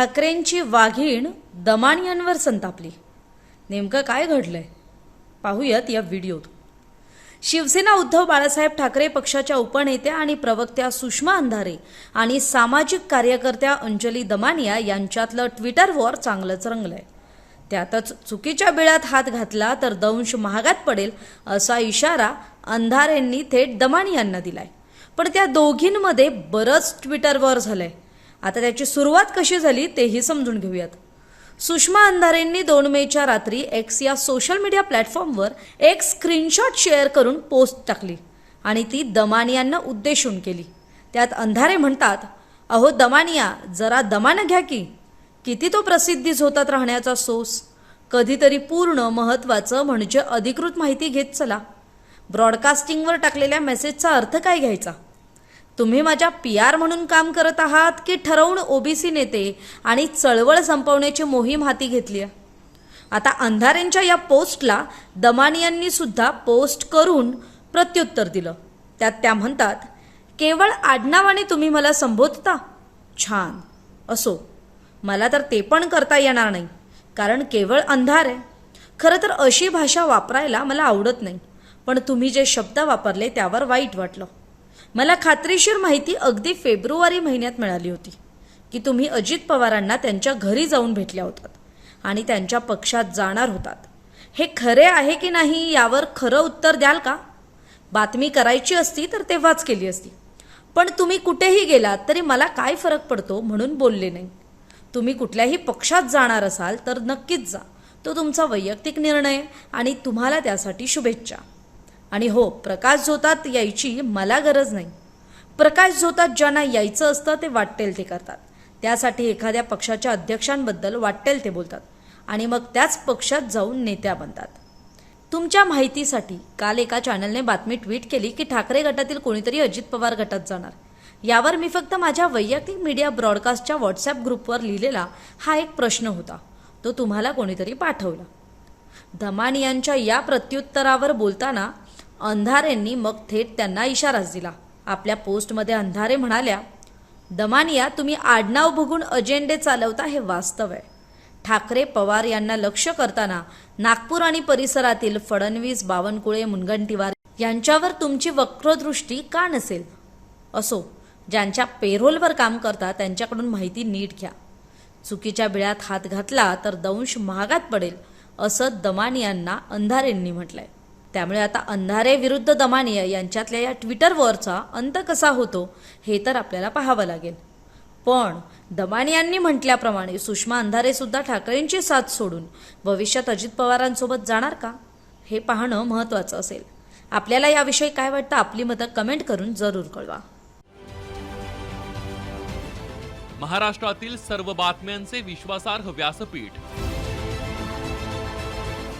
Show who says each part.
Speaker 1: ठाकरेंची वाघीण दमानियांवर संतापली. नेमकं काय घडलंय? पाहूयात या व्हिडिओत. शिवसेना उद्धव बाळासाहेब ठाकरे पक्षाच्या उपनेत्या आणि प्रवक्त्या सुषमा अंधारे आणि सामाजिक कार्यकर्त्या अंजली दमानिया यांच्यातलं ट्विटर वॉर चांगलंच रंगलंय. त्यातच चुकीच्या बिळात हात घातला तर दंश महागात पडेल असा इशारा अंधारेंनी थेट दमानियांना दिलाय. पण त्या दोघींमध्ये बरंच ट्विटर वॉर झालंय. आता त्याची सुरुवात कशी झाली तेही समजून घेऊयात. सुषमा अंधारेंनी दोन मेच्या रात्री एक्स या सोशल मीडिया प्लॅटफॉर्मवर एक स्क्रीनशॉट शेअर करून पोस्ट टाकली आणि ती दमानियांना उद्देशून केली. त्यात अंधारे म्हणतात अहो दमानिया जरा दमानं घ्या की. किती तो प्रसिद्धी झोतात राहण्याचा सोस. कधीतरी पूर्ण महत्वाचं म्हणजे अधिकृत माहिती घेत चला. ब्रॉडकास्टिंगवर टाकलेल्या मेसेजचा अर्थ काय घ्यायचा? तुम्ही माझ्या पी आर म्हणून काम करत आहात की ठरवून ओबीसी नेते आणि चळवळ संपवण्याची मोहीम हाती घेतली आहे? आता अंधारेंच्या या पोस्टला दमानियांनी सुद्धा पोस्ट करून प्रत्युत्तर दिलं. त्यात त्या म्हणतात केवळ आडनावाने तुम्ही मला संबोधता? छान. असो. मला तर ते पण करता येणार नाही. कारण केवळ अंधार आहे. खरं तर अशी भाषा वापरायला मला आवडत नाही. पण तुम्ही जे शब्द वापरले त्यावर वाईट वाटलं. मला खात्रीशीर माहिती अगदी फेब्रुवारी महिन्यात मिळाली होती की तुम्ही अजित पवारांना त्यांच्या घरी जाऊन भेटल्या होतात आणि त्यांच्या पक्षात जाणार होतात. हे खरे आहे की नाही यावर खरं उत्तर द्याल का? बातमी करायची असती तर तेव्हाच केली असती. पण तुम्ही कुठेही गेलात तरी मला काय फरक पडतो म्हणून बोलले नाही. तुम्ही कुठल्याही पक्षात जाणार असाल तर नक्कीच जा. तो तुमचा वैयक्तिक निर्णय आणि तुम्हाला त्यासाठी शुभेच्छा. आणि हो प्रकाश झोतात यायची मला गरज नाही. प्रकाश झोतात ज्यांना यायचं असतं ते वाटेल ते करतात. त्यासाठी एखाद्या पक्षाच्या अध्यक्षांबद्दल वाटेल ते बोलतात. आणि मग त्याच पक्षात जाऊन नेत्या बनतात. तुमच्या माहितीसाठी काल एका चॅनलने बातमी ट्विट केली की ठाकरे गटातील कोणीतरी अजित पवार गटात जाणार. यावर मी फक्त माझ्या वैयक्तिक मीडिया ब्रॉडकास्टच्या व्हॉट्सॲप ग्रुपवर लिहिलेला हा एक प्रश्न होता. तो तुम्हाला कोणीतरी पाठवला. धमानियांच्या या प्रत्युत्तरावर बोलताना अंधारेंनी मग थेट त्यांना इशाराच दिला. आपल्या पोस्टमध्ये अंधारे म्हणाल्या दमानिया तुम्ही आडनाव बघून अजेंडे चालवता हे वास्तव आहे. ठाकरे पवार यांना लक्ष करताना नागपूर आणि परिसरातील फडणवीस बावनकुळे मुनगंटीवार यांच्यावर तुमची वक्रदृष्टी का नसेल? असो ज्यांच्या पेरोलवर काम करता त्यांच्याकडून माहिती नीट घ्या. चुकीच्या बिळात हात घातला तर दंश महागात पडेल असं दमानियांना अंधारेंनी म्हटलंय. त्यामुळे आता अंधारे विरुद्ध दमानिया यांच्यातल्या या ट्विटरवरचा अंत कसा होतो हे तर आपल्याला पाहावं लागेल. पण दमानियांनी म्हटल्याप्रमाणे सुषमा अंधारेसुद्धा ठाकरेंची साथ सोडून भविष्यात अजित पवारांसोबत जाणार का? हे पाहणं महत्त्वाचं असेल. आपल्याला याविषयी काय वाटतं आपली मतं कमेंट करून जरूर कळवा.
Speaker 2: महाराष्ट्रातील सर्व बातम्यांचे विश्वासार्ह व्यासपीठ